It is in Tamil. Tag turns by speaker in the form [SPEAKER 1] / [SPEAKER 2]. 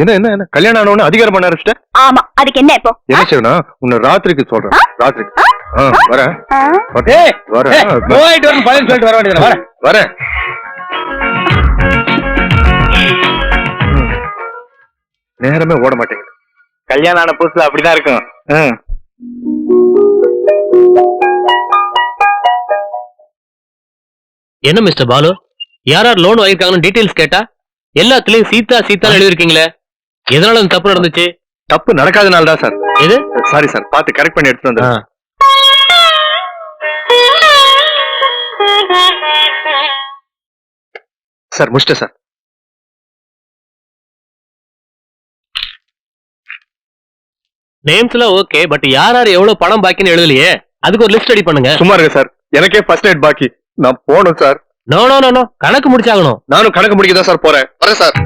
[SPEAKER 1] என்ன என்ன என்ன? கல்யாணம் ஆனவன அதிகாரம் பண்ண ஆரம்பிச்சிட்ட?
[SPEAKER 2] ஆமா. அதுக்கு என்ன இப்போ?
[SPEAKER 1] என்ன செய்யணும்? உன்னை ராத்திரிக்கு சொல்றேன். ராத்திரிக்கு. வரேன்.
[SPEAKER 2] ஆ?
[SPEAKER 1] வரேன். வரேன்.
[SPEAKER 3] போயிட்டு வரணும் பதில் சொல்லிட்டு வர வேண்டியது வர
[SPEAKER 1] வரேன். ம். நேரமே ஓட மாட்டேங்குது.
[SPEAKER 3] கல்யாணம் ஆன புதுசுல அப்படிதான் இருக்கும்.
[SPEAKER 4] என்ன மிஸ்டர் பாலு? யார் யார் லோன் வாங்கிருக்காங்கன்னு டீடைல்ஸ் கேட்டா எல்லாத்துலயும் சீதா சீதா எழுதிருக்கீங்களே எதனால இந்த தப்பு நடந்துச்சு?
[SPEAKER 1] தப்பு நடக்காதனால தான் சார்.
[SPEAKER 4] எது?
[SPEAKER 1] Sorry sir. பார்த்து கரெக்ட் பண்ணி எடுத்துட்டு வந்து. சார் முடிச்சிட்டேன் சார்.
[SPEAKER 4] நேம்ஸ் எல்லாம் ஓகே பட் யார் யார் எவ்வளவு பணம் பாக்கின்னு எழுதலையே? அதுக்கு ஒரு லிஸ்ட் ரெடி பண்ணுங்க.
[SPEAKER 1] சும்மா இருங்க சார். எனக்கே ஃபர்ஸ்ட் நைட் பாக்கி. நான் போகணும் sir.
[SPEAKER 4] No no no no கணக்கு முடிச்சாகணும்.
[SPEAKER 1] நானும் கணக்கு முடிக்க தான் சார் போறேன். வரேன் சார்.